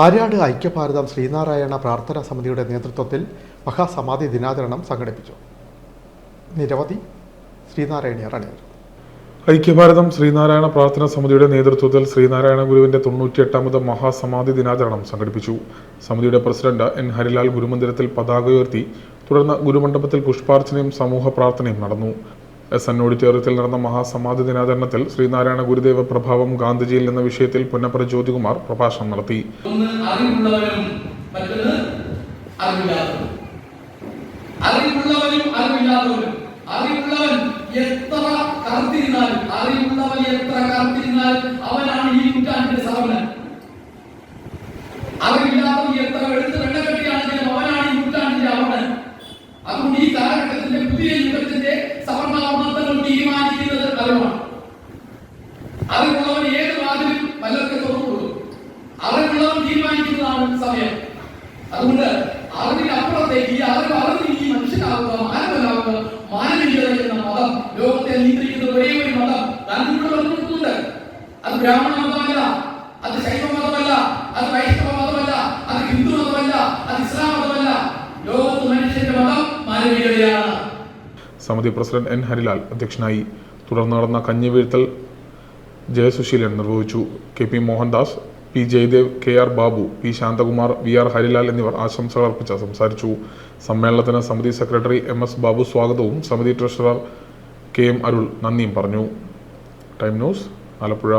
ആര്യാട് ഐക്യഭാരതം ശ്രീനാരായണ പ്രാർത്ഥനാ സമിതിയുടെ നേതൃത്വത്തിൽ മഹാസമാധി ദിനാചരണം സംഘടിപ്പിച്ചു. നിരവധി ശ്രീനാരായണീയർ അണിയറു ഐക്യഭാരതം ശ്രീനാരായണ പ്രാർത്ഥനാ സമിതിയുടെ നേതൃത്വത്തിൽ ശ്രീനാരായണ ഗുരുവിന്റെ തൊണ്ണൂറ്റിയെട്ടാമത് മഹാസമാധി ദിനാചരണം സംഘടിപ്പിച്ചു. സമിതിയുടെ പ്രസിഡന്റ് എൻ. ഹരിലാൽ ഗുരുമന്ദിരത്തിൽ പതാക ഉയർത്തി തുടർന്ന് ഗുരുമണ്ഡപത്തിൽ പുഷ്പാർച്ചനയും സമൂഹ പ്രാർത്ഥനയും നടന്നു. എസ് എൻ ഓഡിറ്റോറിയത്തിൽ നടന്ന മഹാസമാധി ദിനാചരണത്തിൽ ശ്രീനാരായണ ഗുരുദേവ പ്രഭാവം ഗാന്ധിജിയിൽ എന്ന വിഷയത്തിൽ പുന്നപ്ര ജ്യോതികുമാർ പ്രഭാഷണം നടത്തി. അറിവുള്ളവൻ എത്ര കറുത്തിരുന്നാലും അവനാണ് ഈ നൂറ്റാണ്ടിന്റെ സവർണൻ. അറിവില്ലാത്തവൻ എത്ര എടുത്ത് വെള്ളക്കെട്ടിയാണെങ്കിലും അവനാണ് ഈ നൂറ്റാണ്ടിന്റെ അവൻ അതുകൊണ്ട് ഈ കാലഘട്ടത്തിന്റെ പുതിയ യുഗത്തിന്റെ സവർണാവർണങ്ങൾ തീരുമാനിക്കുന്നത് അറിവാണ് അറിവുള്ളവൻ ഏത് വാതിലും പലർക്കും തുറന്നു അറിവുള്ളവൻ തീരുമാനിക്കുന്നതാണ് സമയം. അതുകൊണ്ട് അറിവിന്റെ അപ്പുറത്തേക്ക് ഈ അറിവ് അറിവ് ഈ മനുഷ്യനാവുക മാനവനാവുക മാനവികത എന്ന മതം ലോകത്തെ നിയന്ത്രിക്കുന്ന ഒരേ ഒരു മതം പറഞ്ഞിട്ടുണ്ട്. അത് ബ്രാഹ്മണ മതമല്ല അത് ശൈവ മതമല്ല അത് വൈഷ്ണവ മതമല്ല അത് ഹിന്ദു മതമല്ല അത് ഇസ്ലാം മതമല്ല ലോകത്ത് മനുഷ്യന്റെ മതം മാനവികതയാണ് സമിതി പ്രസിഡന്റ് എൻ. ഹരിലാൽ അധ്യക്ഷനായി തുടർന്ന് നടന്ന കഞ്ഞിവീഴ്ത്തൽ ജയസുശീലൻ നിർവഹിച്ചു. K. P. Mohandas P. Jayadev K. R. Babu P. Shanthakumar V. R. Harilal എന്നിവർ ആശംസകൾ അർപ്പിച്ച് സംസാരിച്ചു. സമ്മേളനത്തിന് സമിതി സെക്രട്ടറി എം. എസ്. ബാബു സ്വാഗതവും സമിതി ട്രഷറർ കെ. എം. അരുൾ നന്ദിയും പറഞ്ഞു. Time news Alappuzha.